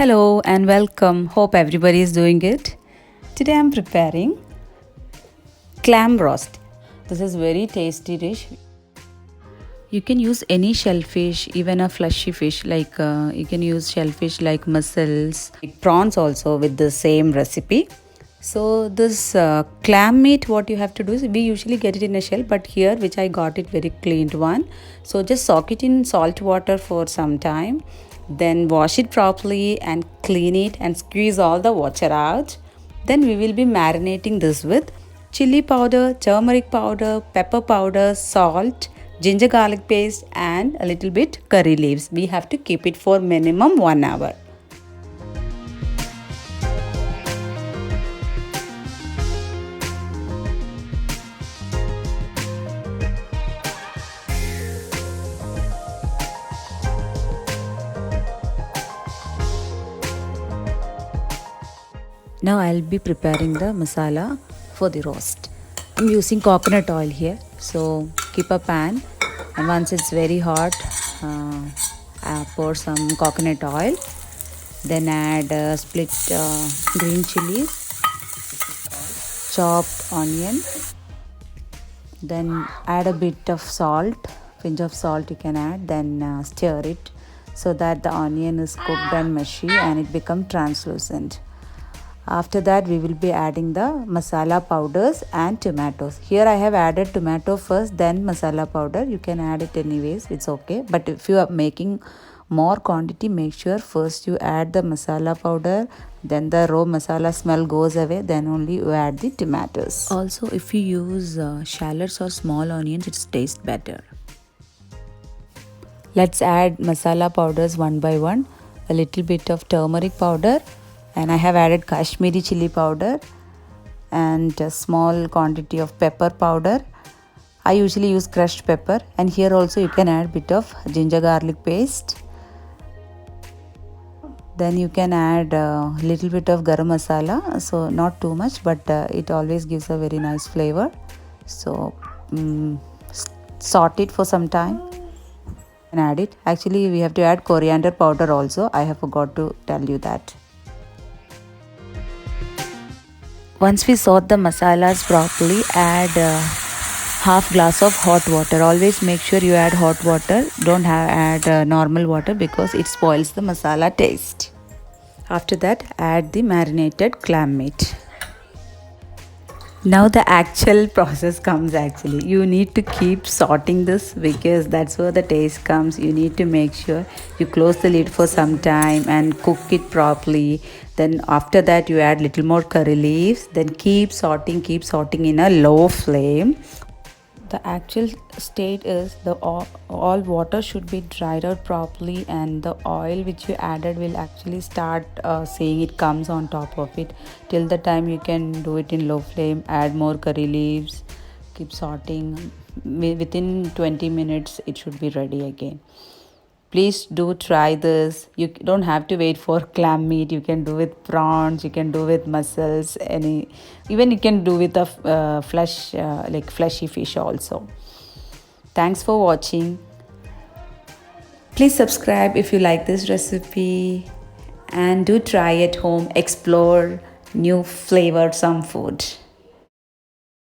Hello and welcome. Hope everybody is doing good. Today I'm preparing clam roast. This is very tasty dish. You can use any shellfish, even a fleshy fish like uh, you can use shellfish like mussels, prawns also with the same recipe. So this uh, clam meat, what you have to do is we usually get it in a shell, but here which I got it very cleaned one. So just soak it in salt water for some time, then wash it properly and clean it and squeeze all the water out. Then we will be marinating this with chili powder, turmeric powder, pepper powder, salt, ginger garlic paste and a little bit curry leaves. We have to keep it for minimum 1 hour. Now I'll be preparing the masala for the roast. I'm using coconut oil here. So keep a pan and once it's very hot, uh, uh, pour some coconut oil. Then add uh, split uh, green chilies, chopped onion. Then add a bit of salt, pinch of salt you can add. Then uh, stir it so that the onion is cooked and mushy and it become translucent after that we will be adding the masala powders and tomatoes. Here i have added tomato first then masala powder. You can add it anyways it's okay. But if you are making more quantity make sure first you add the masala powder then the raw masala smell goes away then only you add the tomatoes. Also if you use uh, shallots or small onions it tastes better. Let's add masala powders one by one. A little bit of turmeric powder and I have added Kashmiri chili powder and a small quantity of pepper powder. I usually use crushed pepper and here also you can add bit of ginger garlic paste. Then you can add a little bit of garam masala so not too much but uh, it always gives a very nice flavor. So um, sort it for some time and add it. Actually we have to add coriander powder also. I have forgot to tell you that. Once we sort the masalas properly, add uh, half glass of hot water. Always make sure you add hot water. Don't have, add uh, normal water because it spoils the masala taste. After that, add the marinated clam meat now the actual process comes actually. You need to keep sorting this because that's where the taste comes. You need to make sure you close the lid for some time and cook it properly. Then after that you add little more curry leaves. Then keep sorting keep sorting in a low flame the actual state is the all, water should be dried out properly and the oil which you added will actually start uh, seeing it comes on top of it. Till the time you can do it in low flame add more curry leaves keep sorting. Within 20 minutes it should be ready again please do try this. You don't have to wait for clam meat. You can do with prawns. You can do with mussels. Any even you can do with a uh, flesh uh, like fleshy fish also. Thanks for watching. Please subscribe if you like this recipe and do try at home. Explore new flavor some food